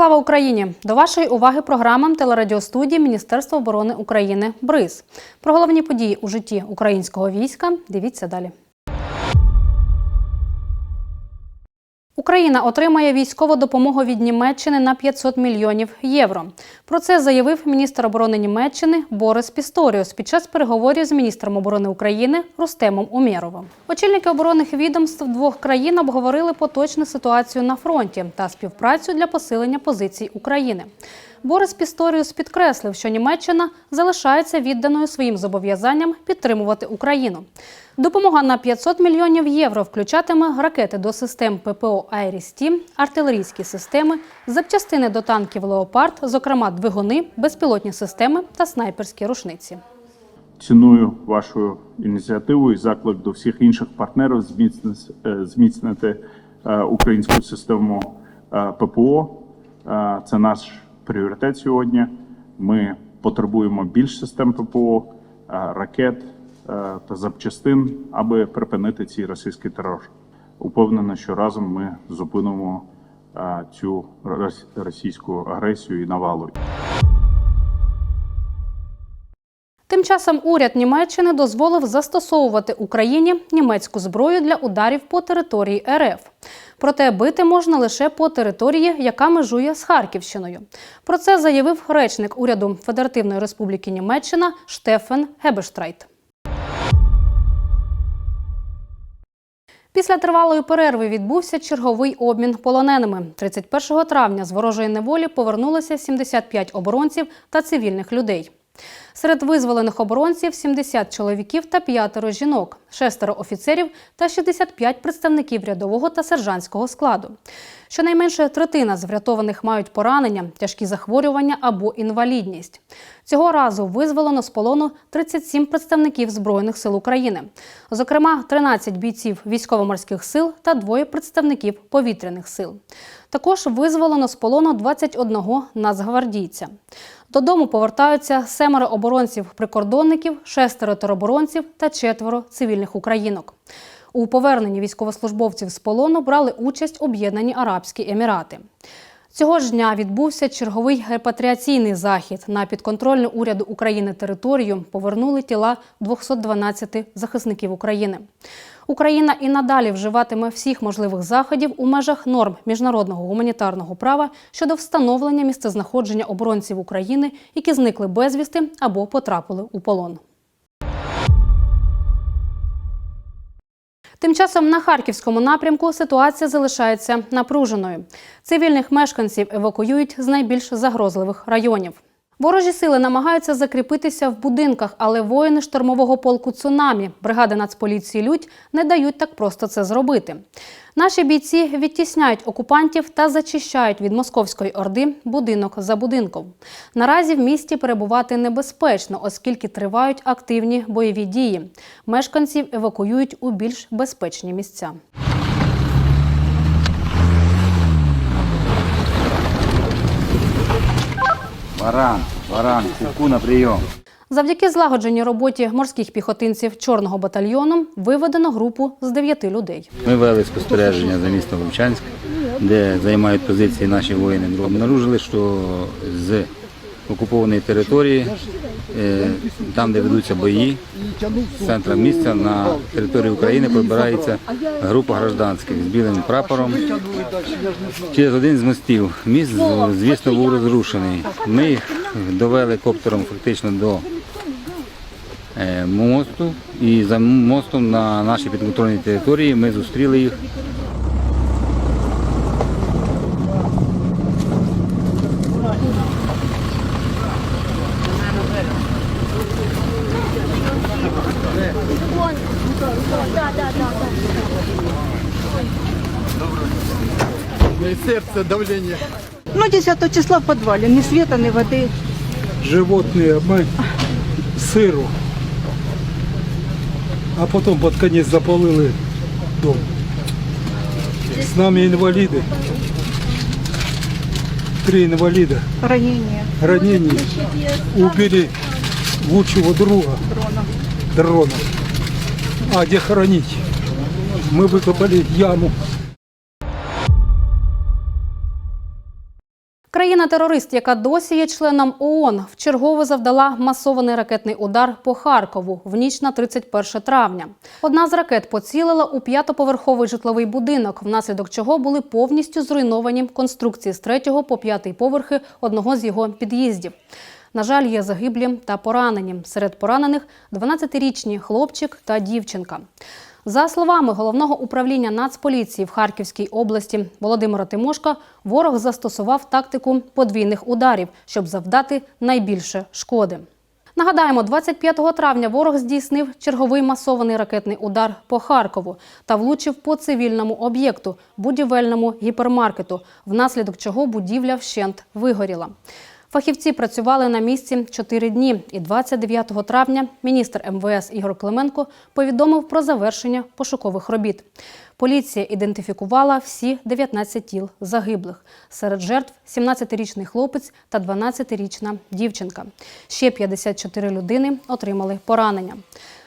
Слава Україні! До вашої уваги програма телерадіостудії Міністерства оборони України БРИЗ. Про головні події у житті українського війська дивіться далі. Україна отримає військову допомогу від Німеччини на 500 мільйонів євро. Про це заявив міністр оборони Німеччини Борис Пісторіус під час переговорів з міністром оборони України Рустемом Умєровим. Очільники оборонних відомств двох країн обговорили поточну ситуацію на фронті та співпрацю для посилення позицій України. Борис Пісторіус підкреслив, що Німеччина залишається відданою своїм зобов'язанням підтримувати Україну. Допомога на 500 мільйонів євро включатиме ракети до систем ППО «Айріс-Т», артилерійські системи, запчастини до танків «Леопард», зокрема двигуни, безпілотні системи та снайперські рушниці. Ціную вашу ініціативу і заклик до всіх інших партнерів е, зміцнити е, українську систему е, ППО. Це наш пріоритет сьогодні. Ми потребуємо більш систем ППО, е, ракет е, та запчастин, аби припинити цей російський терор. Упевнено, що разом ми зупинимо е, цю російську агресію і навалу. Тим часом уряд Німеччини дозволив застосовувати Україні німецьку зброю для ударів по території РФ. Проте бити можна лише по території, яка межує з Харківщиною. Про це заявив речник уряду Федеративної Республіки Німеччина Штефен Гебештрайт. Після тривалої перерви відбувся черговий обмін полоненими. 31 травня з ворожої неволі повернулося 75 оборонців та цивільних людей. Серед визволених оборонців 70 чоловіків та п'ятеро жінок, шестеро офіцерів та 65 представників рядового та сержантського складу. Щонайменше третина з врятованих мають поранення, тяжкі захворювання або інвалідність. Цього разу визволено з полону 37 представників Збройних сил України, зокрема 13 бійців військово-морських сил та двоє представників повітряних сил. Також визволено з полону 21 нацгвардійця. Додому повертаються семеро оборонців-прикордонників, шестеро тероборонців та четверо цивільних українок. У поверненні військовослужбовців з полону брали участь Об'єднані Арабські Емірати. Цього ж дня відбувся черговий репатріаційний захід. На підконтрольну уряду України територію повернули тіла 212 захисників України. Україна і надалі вживатиме всіх можливих заходів у межах норм міжнародного гуманітарного права щодо встановлення місцезнаходження оборонців України, які зникли безвісти або потрапили у полон. Тим часом на харківському напрямку ситуація залишається напруженою. Цивільних мешканців евакуюють з найбільш загрозливих районів. Ворожі сили намагаються закріпитися в будинках, але воїни штурмового полку цунамі, бригади Нацполіції Людь не дають так просто це зробити. Наші бійці відтісняють окупантів та зачищають від московської орди будинок за будинком. Наразі в місті перебувати небезпечно, оскільки тривають активні бойові дії. Мешканців евакуюють у більш безпечні місця. Варан, варан, куку на прийом. Завдяки злагодженій роботі морських піхотинців чорного батальйону виведено групу з дев'яти людей. Ми вели спостереження за містом Вовчанськ, де займають позиції наші воїни. Обнаружили, що з окупованої території, там, де ведуться бої, з центра місця на територію України прибирається група гражданських з білим прапором через один з мостів. Міст, звісно, був розрушений. Ми їх довели коптером фактично до е, мосту, і за мостом на нашій підконтрольній території ми зустріли їх. И сердце, давление. Ну, 10 числа в подвале, ни света, ни воды. Животные мы сыру. А потом под конец запалили дом. С нами инвалиды. Три инвалида. Ранение. Ранений. Убили лучшего друга. Дрона. А где хоронить? Мы выкопали яму. Країна-терорист, яка досі є членом ООН, вчергово завдала масований ракетний удар по Харкову в ніч на 31 травня. Одна з ракет поцілила у п'ятоповерховий житловий будинок, внаслідок чого були повністю зруйновані конструкції з третього по п'ятий поверхи одного з його під'їздів. На жаль, є загиблі та поранені. Серед поранених 12-річні хлопчик та дівчинка. За словами головного управління Нацполіції в Харківській області Володимира Тимошка, ворог застосував тактику подвійних ударів, щоб завдати найбільше шкоди. Нагадаємо, 25 травня ворог здійснив черговий масований ракетний удар по Харкову та влучив по цивільному об'єкту будівельному гіпермаркету, внаслідок чого будівля вщент вигоріла. Фахівці працювали на місці 4 дні, і 29 травня міністр МВС Ігор Клименко повідомив про завершення пошукових робіт. Поліція ідентифікувала всі 19 тіл загиблих. Серед жертв 17-річний хлопець та 12-річна дівчинка. Ще 54 людини отримали поранення.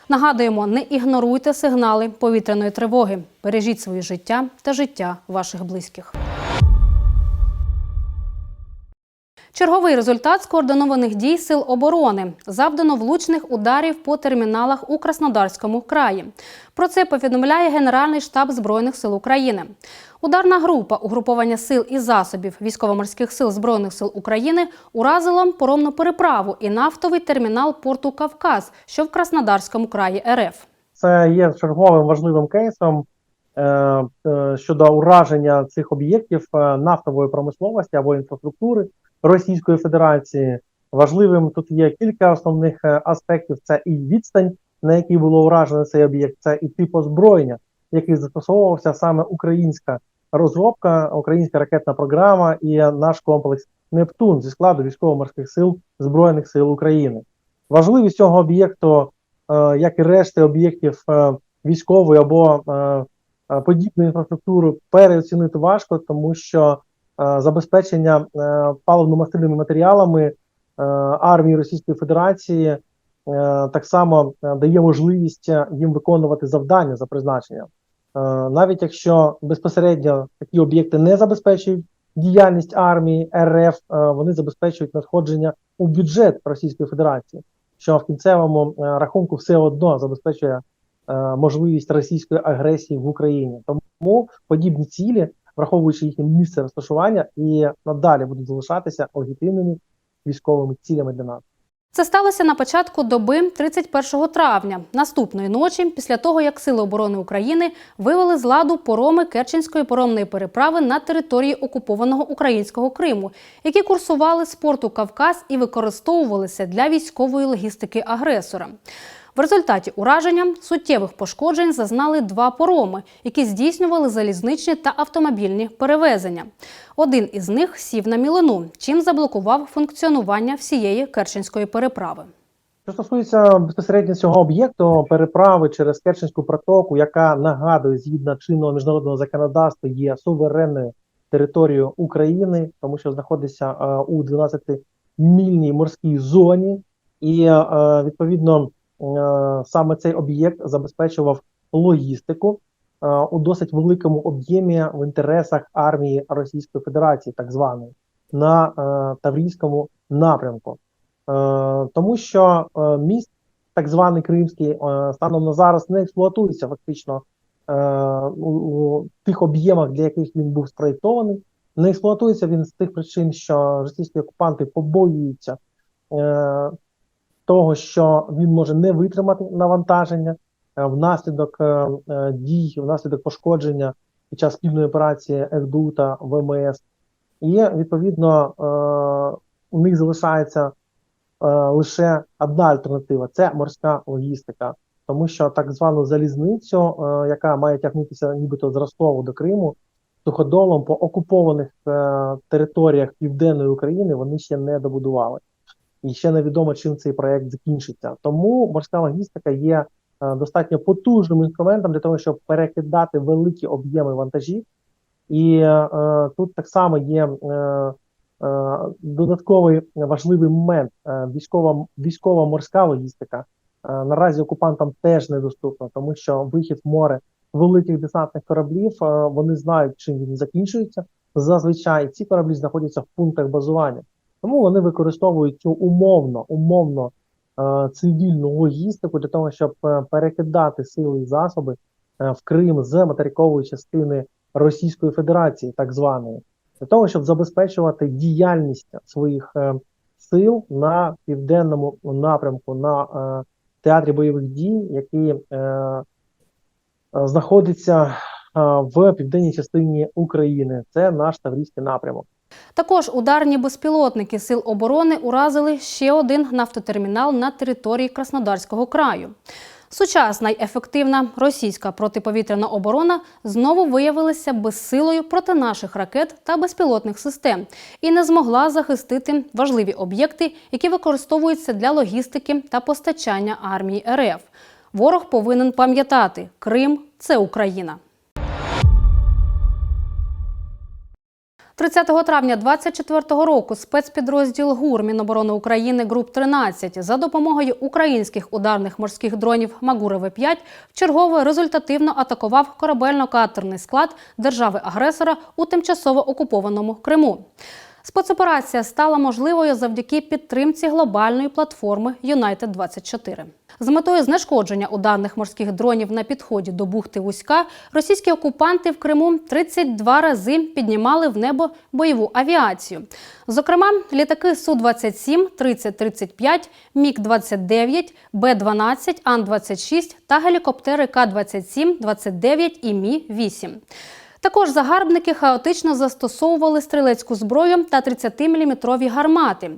Нагадуємо, не ігноруйте сигнали повітряної тривоги. Бережіть своє життя та життя ваших близьких. Черговий результат скоординованих дій сил оборони завдано влучних ударів по терміналах у Краснодарському краї. Про це повідомляє Генеральний штаб Збройних сил України. Ударна група угруповання сил і засобів військово-морських сил Збройних сил України уразила поромну переправу і нафтовий термінал порту Кавказ, що в Краснодарському краї РФ. Це є черговим важливим кейсом е, е, щодо ураження цих об'єктів е, нафтової промисловості або інфраструктури Російської Федерації. Важливим тут є кілька основних е, аспектів: це і відстань, на якій було уражено цей об'єкт, це і тип озброєння, який застосовувався саме українська розробка, українська ракетна програма і наш комплекс Нептун зі складу військово-морських сил Збройних сил України. Важливість цього об'єкту, е, як і решти об'єктів е, військової або подібної інфраструктури, переоцінити важко, тому що забезпечення е, паливно-мастильними матеріалами е, армії Російської Федерації е, так само е, дає можливість е, їм виконувати завдання за призначенням. Е, навіть якщо безпосередньо такі об'єкти не забезпечують діяльність армії РФ, е, вони забезпечують надходження у бюджет Російської Федерації, що в кінцевому е, рахунку все одно забезпечує е, можливість російської агресії в Україні. Тому подібні цілі, враховуючи їхнє місце розташування, і надалі будуть залишатися легітимними військовими цілями для нас. Це сталося на початку доби 31 травня, наступної ночі, після того як Сили оборони України вивели з ладу пороми Керченської поромної переправи на території окупованого українського Криму, які курсували з порту Кавказ і використовувалися для військової логістики агресора. В результаті ураження суттєвих пошкоджень зазнали два пороми, які здійснювали залізничні та автомобільні перевезення. Один із них сів на мілину, чим заблокував функціонування всієї Керченської переправи. Що стосується безпосередньо цього об'єкту, переправи через Керченську протоку, яка нагадує згідно чинного міжнародного законодавства, є суверенною територією України, тому що знаходиться е, у 12-мільній морській зоні, і е, відповідно саме цей об'єкт забезпечував логістику е, у досить великому об'ємі в інтересах армії Російської Федерації, так званої, на е, Таврійському напрямку. Е, тому що е, міст, так званий Кримський, е, станом на зараз не експлуатується фактично е, у, тих об'ємах, для яких він був спроєктований. Не експлуатується він з тих причин, що російські окупанти побоюються е, того, що він може не витримати навантаження е, внаслідок е, е, дій, внаслідок пошкодження під час спільної операції СБУ та ВМС. І відповідно у них залишається лише одна альтернатива це морська логістика, тому що так звану залізницю, яка має тягнутися нібито з Ростову до Криму, суходолом по окупованих територіях південної України вони ще не добудували. І ще невідомо, чим цей проект закінчиться. Тому морська логістика є е, достатньо потужним інструментом для того, щоб перекидати великі об'єми вантажів. І е, тут так само є е, е, додатковий важливий момент. Е, військова військова морська логістика е, наразі окупантам теж недоступна, тому що вихід в море великих десантних кораблів е, вони знають, чим він закінчується. зазвичай ці кораблі знаходяться в пунктах базування. Тому вони використовують цю умовно, умовно е, цивільну логістику для того, щоб е, перекидати сили і засоби е, в Крим з материкової частини Російської Федерації, так званої, для того, щоб забезпечувати діяльність своїх сил на південному напрямку на театрі бойових дій, е, знаходиться в південній частині України. Це наш Таврійський напрямок. Також ударні безпілотники Сил оборони уразили ще один нафтотермінал на території Краснодарського краю. Сучасна й ефективна російська протиповітряна оборона знову виявилася безсилою проти наших ракет та безпілотних систем і не змогла захистити важливі об'єкти, які використовуються для логістики та постачання армії РФ. Ворог повинен пам'ятати, Крим це Україна. 30 травня 2024 року спецпідрозділ ГУР Міноборони України груп 13 за допомогою українських ударних морських дронів Магурове 5 вчергове результативно атакував корабельно-катерний склад держави-агресора у тимчасово окупованому Криму. Спецоперація стала можливою завдяки підтримці глобальної платформи United 24 З метою знешкодження ударних морських дронів на підході до бухти Вузька російські окупанти в Криму 32 рази піднімали в небо бойову авіацію. Зокрема, літаки Су-27, 30-35, Міг-29, Б-12, Ан-26 та гелікоптери К-27, 29 і Мі-8. Також загарбники хаотично застосовували стрілецьку зброю та 30-мм гармати.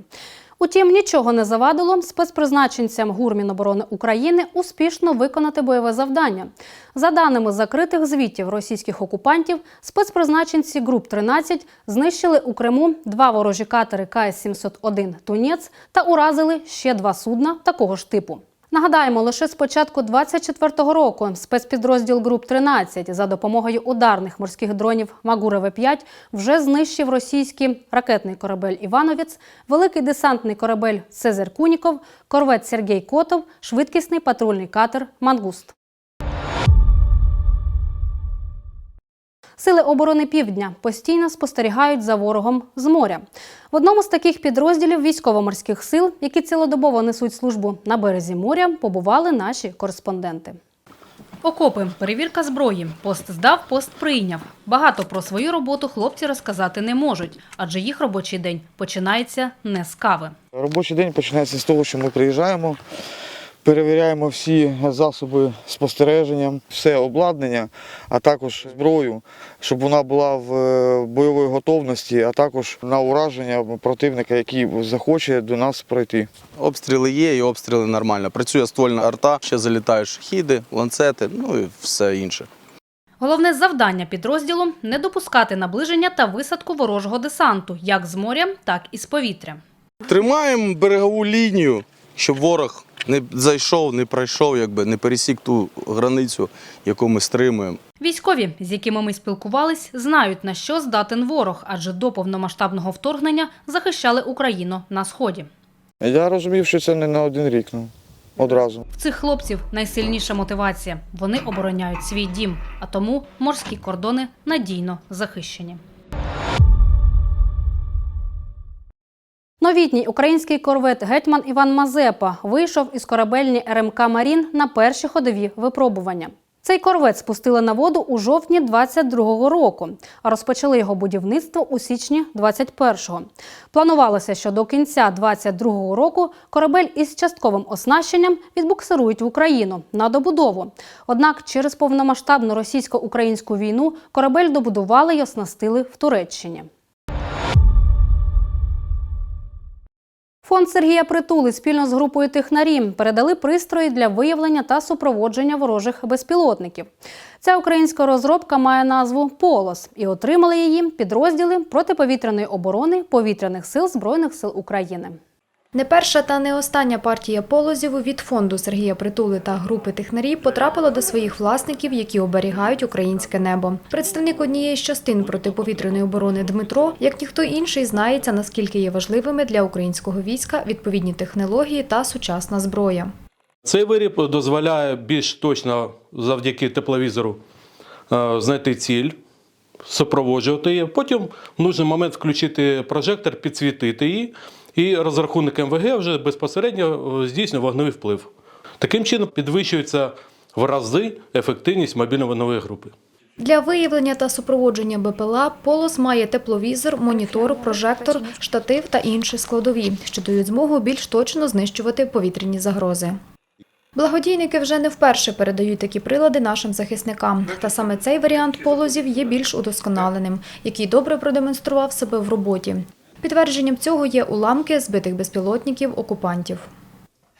Утім, нічого не завадило спецпризначенцям ГУР Міноборони України успішно виконати бойове завдання. За даними закритих звітів російських окупантів, спецпризначенці груп 13 знищили у Криму два ворожі катери КС-701 Тунець та уразили ще два судна такого ж типу. Нагадаємо, лише з початку 24-го року спецпідрозділ груп 13 за допомогою ударних морських дронів Магурове 5 вже знищив російський ракетний корабель Івановець, великий десантний корабель Цезар Куніков, корвет Сергій Котов, швидкісний патрульний катер Мангуст. Сили оборони Півдня постійно спостерігають за ворогом з моря. В одному з таких підрозділів військово-морських сил, які цілодобово несуть службу на березі моря, побували наші кореспонденти. Окопи, перевірка зброї. Пост здав, пост прийняв. Багато про свою роботу хлопці розказати не можуть, адже їх робочий день починається не з кави. Робочий день починається з того, що ми приїжджаємо, перевіряємо всі засоби спостереження, все обладнання, а також зброю, щоб вона була в е, бойовій готовності, а також на ураження противника, який захоче до нас пройти. Обстріли є і обстріли нормально. Працює ствольна арта, ще залітають шахіди, ланцети, ну і все інше. Головне завдання підрозділу не допускати наближення та висадку ворожого десанту як з моря, так і з повітря. Тримаємо берегову лінію, щоб ворог не зайшов, не пройшов, якби не пересік ту границю, яку ми стримуємо. Військові, з якими ми спілкувались, знають на що здатен ворог, адже до повномасштабного вторгнення захищали Україну на сході. Я розумів, що це не на один рік. Ну, одразу. В цих хлопців найсильніша мотивація. Вони обороняють свій дім, а тому морські кордони надійно захищені. Новітній український корвет гетьман Іван Мазепа вийшов із корабельні РМК Марін на перші ходові випробування. Цей корвет спустили на воду у жовтні 22-го року, а розпочали його будівництво у січні 21-го. Планувалося, що до кінця 22-го року корабель із частковим оснащенням відбуксирують в Україну на добудову. Однак через повномасштабну російсько-українську війну корабель добудували й оснастили в Туреччині. Фонд Сергія Притули спільно з групою технарі передали пристрої для виявлення та супроводження ворожих безпілотників. Ця українська розробка має назву Полос і отримали її підрозділи протиповітряної оборони повітряних сил Збройних сил України. Не перша та не остання партія полозів від фонду Сергія Притули та групи технарі потрапила до своїх власників, які оберігають українське небо. Представник однієї з частин протиповітряної оборони Дмитро, як ніхто інший, знається наскільки є важливими для українського війська відповідні технології та сучасна зброя. Цей виріб дозволяє більш точно завдяки тепловізору е, знайти ціль, супроводжувати її. Потім в нужний момент включити прожектор, підсвітити її, і розрахунок МВГ вже безпосередньо е, здійснює вогневий вплив. Таким чином підвищується в рази ефективність мобільно-вогневої групи. Для виявлення та супроводження БПЛА полос має тепловізор, монітор, прожектор, штатив та інші складові, що дають змогу більш точно знищувати повітряні загрози. Благодійники вже не вперше передають такі прилади нашим захисникам. Та саме цей варіант полозів є більш удосконаленим, який добре продемонстрував себе в роботі. Підтвердженням цього є уламки збитих безпілотників окупантів.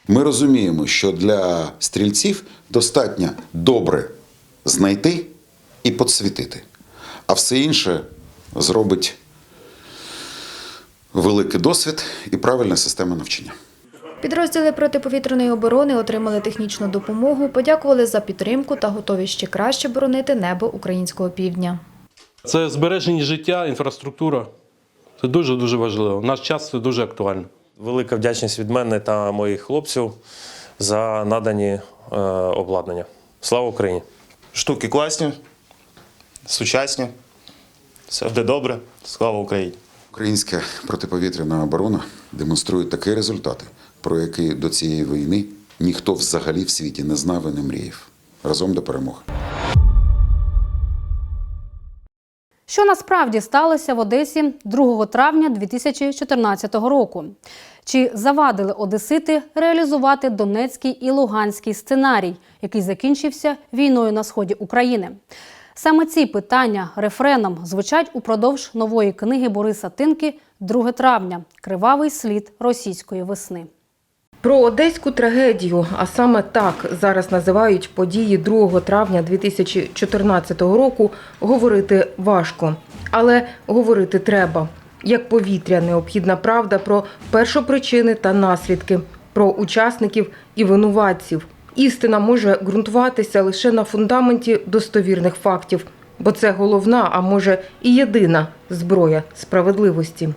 Ми розуміємо, що для стрільців достатньо добре знайти і підсвітити, а все інше зробить великий досвід і правильна система навчання. Підрозділи протиповітряної оборони отримали технічну допомогу, подякували за підтримку та готові ще краще боронити небо українського півдня. Це збереження життя, інфраструктура. Це дуже дуже важливо. В наш час це дуже актуально. Велика вдячність від мене та моїх хлопців за надані е, обладнання. Слава Україні! Штуки класні, сучасні. Все буде добре. Слава Україні! Українська протиповітряна оборона демонструє такі результати, про які до цієї війни ніхто взагалі в світі не знав і не мріяв. Разом до перемоги. Що насправді сталося в Одесі 2 травня 2014 року? Чи завадили одесити реалізувати Донецький і Луганський сценарій, який закінчився війною на сході України? Саме ці питання рефреном звучать упродовж нової книги Бориса Тинки «2 травня. Кривавий слід російської весни. Про одеську трагедію, а саме так зараз називають події 2 травня 2014 року, говорити важко, але говорити треба. Як повітря, необхідна правда про першопричини та наслідки, про учасників і винуватців. Істина може ґрунтуватися лише на фундаменті достовірних фактів, бо це головна, а може і єдина зброя справедливості.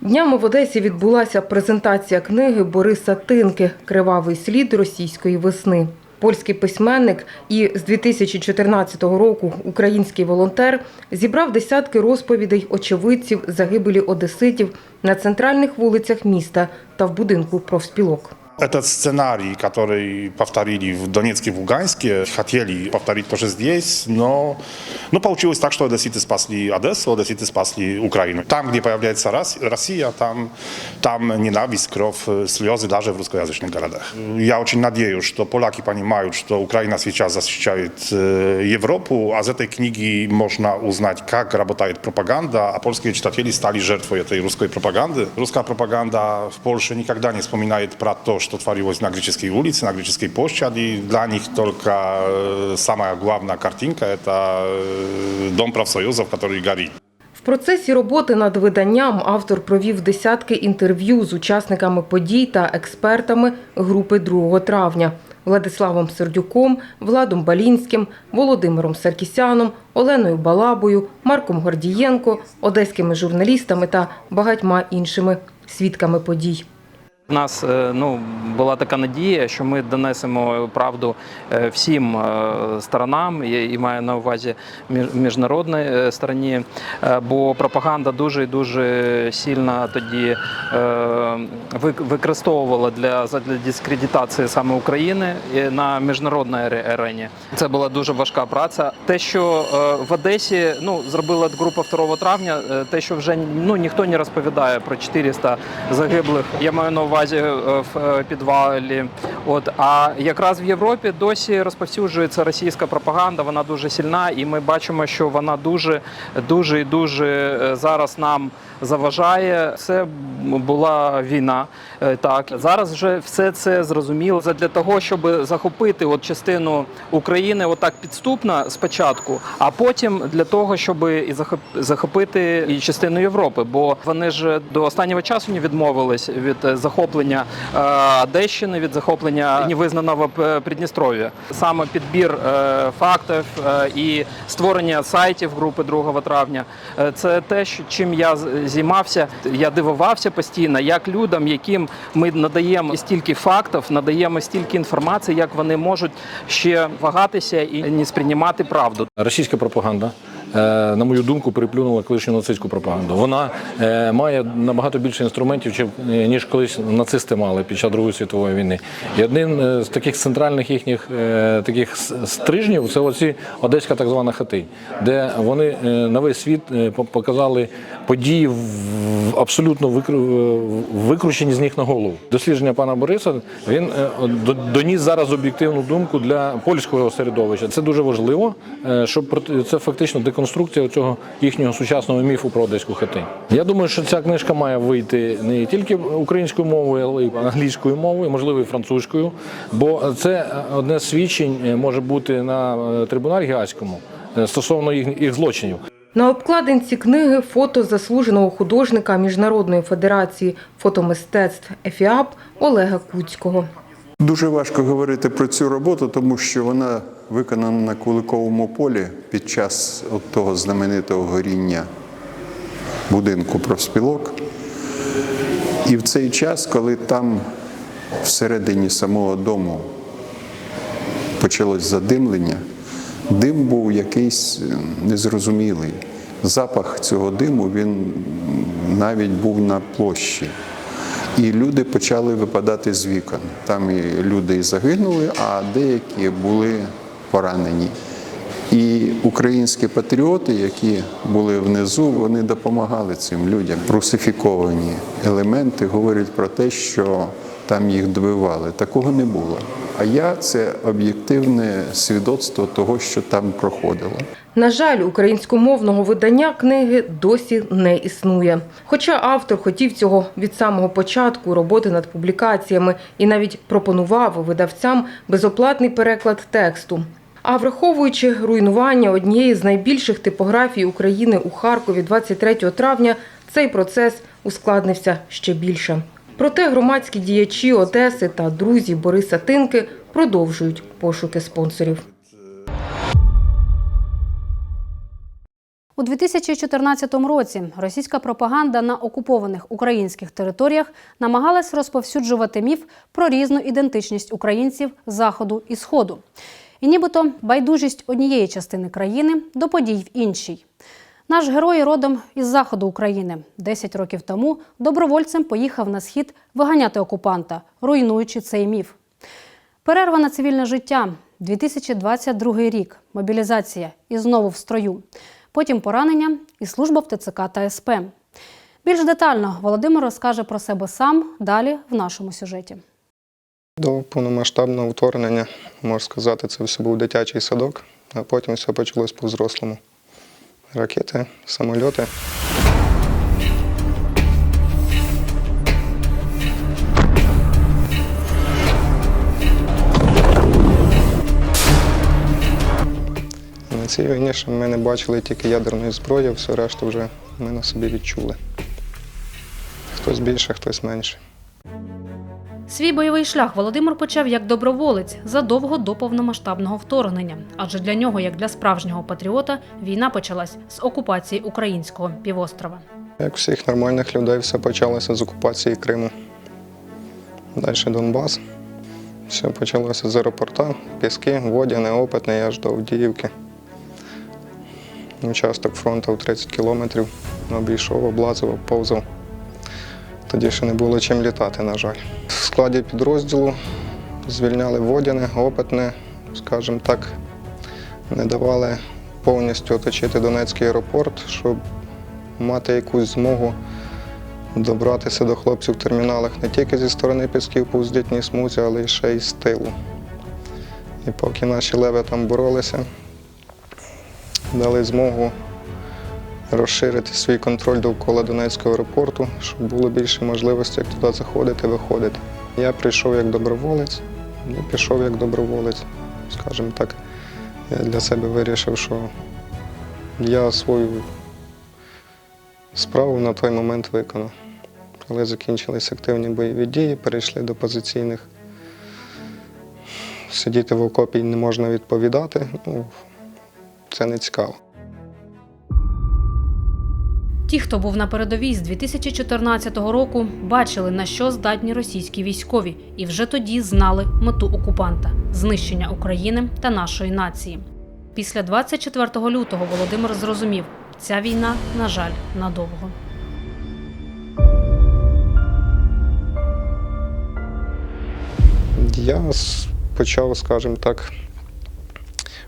Днями в Одесі відбулася презентація книги Бориса Тинки Кривавий слід російської весни. Польський письменник і з 2014 року український волонтер зібрав десятки розповідей очевидців загибелі одеситів на центральних вулицях міста та в будинку профспілок. Этот сценарий, который повторили в Донецке, в Луганске, хотели повторить тоже здесь, но, но получилось так, что одесситы спасли Одессу, одесситы спасли Украину. Там, где появляется Рос- Россия, там, там ненависть, кровь, э, слезы даже в русскоязычных городах. Я очень надеюсь, что поляки понимают, что Украина сейчас защищает э, Европу, а из этой книги можно узнать, как работает пропаганда, а польские читатели стали жертвой этой русской пропаганды. Русская пропаганда в Польше никогда не вспоминает про то, что творилось на греческой улице, на греческой площади. Для них только э, самая главная картинка – это э, дом профсоюзов, который горит. В процесі роботи над виданням автор провів десятки інтерв'ю з учасниками подій та експертами групи 2 травня Владиславом Сердюком, Владом Балінським, Володимиром Саркісяном, Оленою Балабою, Марком Гордієнко, одеськими журналістами та багатьма іншими свідками подій. У нас е, ну, була така надія, що ми донесемо правду е, всім е, сторонам, і маю на увазі між- міжнародній е, стороні, бо пропаганда дуже і дуже сильно тоді використовувала для, для дискредитації саме України на міжнародній арені. Це була дуже важка праця. Те, що в Одесі ну, зробила група 2 травня, те, що вже ну, ніхто не розповідає про 400 загиблих, я маю на увазі е, в е, підвалі. От, а якраз в Європі досі розповсюджується російська пропаганда, вона дуже сильна, і ми бачимо, що вона дуже, дуже і дуже е, зараз нам заважає. Це була війна. Так зараз вже все це зрозуміло. Для того, щоб захопити от частину України, отак підступно спочатку, а потім для того, щоб і захоп- захопити і частину Європи, бо вони ж до останнього часу не відмовились від е, захоплення е, Одещини, від захоплення невизнаного П- Придністров'я. Саме підбір е, фактів е, і створення сайтів групи 2 травня. е, Це те, чим я займався. Я дивувався постійно, як людям, яким ми надаємо стільки фактів, надаємо стільки інформації, як вони можуть ще вагатися і не сприймати правду. Російська пропаганда е, на мою думку, переплюнула колишню нацистську пропаганду. Вона е, має набагато більше інструментів, е, ніж колись нацисти мали під час Другої світової війни. І одним е, з таких центральних їхніх е, таких стрижнів це оці одеська так звана хати, де вони е, на весь світ е, показали події в абсолютно викру- е, викручені з ніг на голову. Дослідження пана Бориса він е, доніс зараз об'єктивну думку для польського середовища. Це дуже важливо, е, щоб це фактично деконструкція цього їхнього сучасного міфу про одеську хатинь. Я думаю, що ця книжка має вийти не тільки українською мовою, але й англійською мовою, можливо, і французькою, бо це одне з свідчень е, може бути на е, трибуналі Гіаському е, стосовно їх, їх злочинів. На обкладинці книги фото заслуженого художника Міжнародної федерації фотомистецтв ЕФІАП Олега Куцького. Дуже важко говорити про цю роботу, тому що вона виконана на Куликовому полі під час от того знаменитого горіння будинку профспілок. І в цей час, коли там всередині самого дому почалось задимлення, дим був якийсь незрозумілий. Запах цього диму він навіть був на площі. І люди почали випадати з вікон. Там і люди і загинули, а деякі були поранені. І українські патріоти, які були внизу, вони допомагали цим людям. Русифіковані елементи говорять про те, що там їх добивали. Такого не було. А я це об'єктивне свідоцтво того, що там проходило. На жаль, українськомовного видання книги досі не існує. Хоча автор хотів цього від самого початку роботи над публікаціями і навіть пропонував видавцям безоплатний переклад тексту. А враховуючи руйнування однієї з найбільших типографій України у Харкові 23 травня, цей процес ускладнився ще більше. Проте громадські діячі Одеси та друзі Бориса Тинки продовжують пошуки спонсорів. У 2014 році російська пропаганда на окупованих українських територіях намагалась розповсюджувати міф про різну ідентичність українців заходу і сходу. І нібито байдужість однієї частини країни до подій в іншій. Наш герой родом із заходу України. Десять років тому добровольцем поїхав на схід виганяти окупанта, руйнуючи цей міф. Перерва на цивільне життя. 2022 рік. Мобілізація і знову в строю. Потім поранення і служба в ТЦК та СП. Більш детально Володимир розкаже про себе сам далі в нашому сюжеті. До повномасштабного вторгнення, можна сказати, це все був дитячий садок, а потім все почалось по-взрослому. Ракети, самольоти. Цій війні ще ми не бачили тільки ядерної зброї, все решту вже ми на собі відчули. Хтось більше, хтось менше. Свій бойовий шлях Володимир почав як доброволець задовго до повномасштабного вторгнення. Адже для нього, як для справжнього патріота, війна почалась з окупації українського півострова. Як всіх нормальних людей, все почалося з окупації Криму. Далі Донбас. Все почалося з аеропорта, Піски, Водяне, Опитне, аж до Авдіївки. Участок фронту в 30 кілометрів. Обійшов, облазив, повзав. Тоді ще не було чим літати, на жаль. В складі підрозділу звільняли Водяне, Опитне, скажімо так, не давали повністю оточити Донецький аеропорт, щоб мати якусь змогу добратися до хлопців в терміналах не тільки зі сторони Пісків по вздітній смузі, але й ще й з тилу. І поки наші леви там боролися, дали змогу розширити свій контроль довкола Донецького аеропорту, щоб було більше можливостей, як туди заходити, виходити. Я прийшов як доброволець і пішов як доброволець. Скажімо так, я для себе вирішив, що я свою справу на той момент виконав. Коли закінчились активні бойові дії, перейшли до позиційних. Сидіти в окопі не можна відповідати. Ну, це не цікаво. Ті, хто був на передовій з 2014 року, бачили, на що здатні російські військові, і вже тоді знали мету окупанта знищення України та нашої нації. Після 24 лютого Володимир зрозумів, ця війна, на жаль, надовго. Я почав, скажімо так,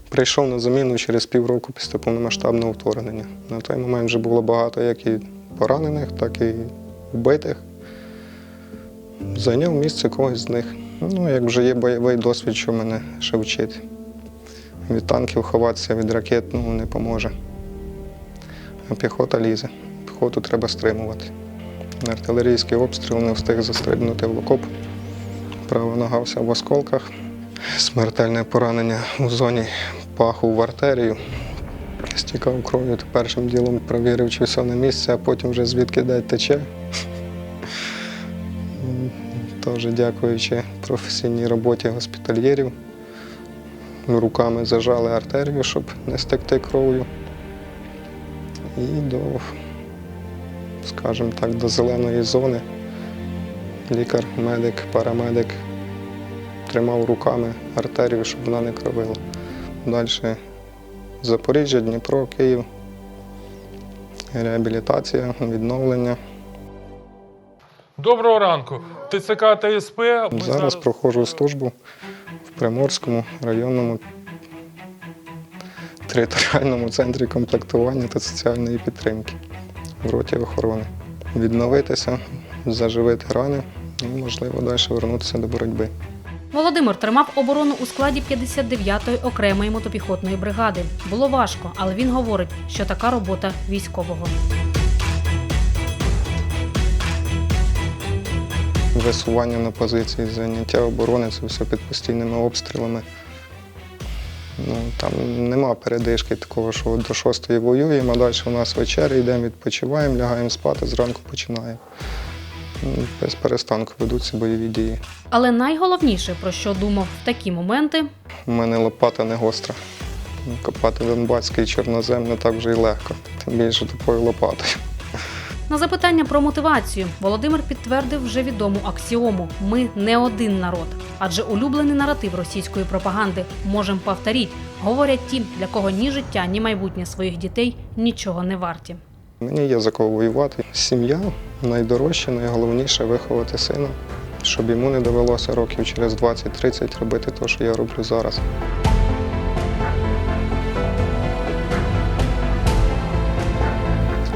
прийшов на заміну через півроку після повномасштабного вторгнення. На той момент вже було багато як і поранених, так і вбитих. Зайняв місце когось з них. Ну, як вже є бойовий досвід, що мене ще вчить. Від танків ховатися, від ракет ну, не поможе. А піхота лізе. Піхоту треба стримувати. Артилерійський обстріл не встиг застрибнути в окоп. Права нога вся в осколках. Смертельне поранення у зоні паху в артерію. Стікав кров'ю, то першим ділом провірив, чи все на місці, а потім вже звідки де тече. Теж дякуючи професійній роботі госпітальєрів. Руками зажали артерію, щоб не стекти кров'ю. І до, скажімо так, до зеленої зони лікар, медик, парамедик тримав руками артерію, щоб вона не кровила. Далі Запоріжжя, Дніпро, Київ, реабілітація, відновлення. Доброго ранку. ТЦК ТСП. Ми Зараз проходжу службу в Приморському районному територіальному центрі комплектування та соціальної підтримки в роті охорони. Відновитися, заживити рани і, можливо, далі вернутися до боротьби. Володимир тримав оборону у складі 59-ї окремої мотопіхотної бригади. Було важко, але він говорить, що така робота військового. Висування на позиції, заняття оборони це все під постійними обстрілами. Ну, там нема передишки такого, що до шостої воюємо, а далі у нас вечеря, йдемо, відпочиваємо, лягаємо спати, зранку починаємо. Без перестанку ведуться бойові дії. Але найголовніше, про що думав в такі моменти, У мене лопата не гостра. Копати Донбаський чорнозем не так вже й легко, тим більше такою лопатою. на запитання про мотивацію Володимир підтвердив вже відому аксіому: ми не один народ. Адже улюблений наратив російської пропаганди можем повторіть, говорять ті, для кого ні життя, ні майбутнє своїх дітей нічого не варті. Мені є за кого воювати. Сім'я найдорожче, найголовніше виховати сина, щоб йому не довелося років через 20-30 робити те, що я роблю зараз.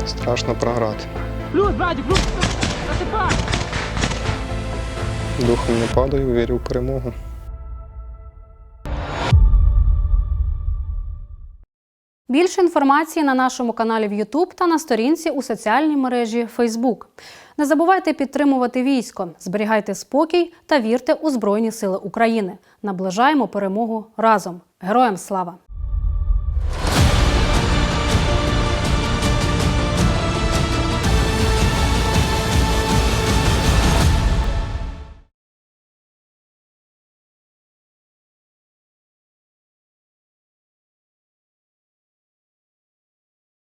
Страшно програти. Плюс, братик, плюс! Духом не падаю, вірю в перемогу. Більше інформації на нашому каналі в YouTube та на сторінці у соціальній мережі Facebook. Не забувайте підтримувати військо, зберігайте спокій та вірте у Збройні Сили України. Наближаємо перемогу разом. Героям слава!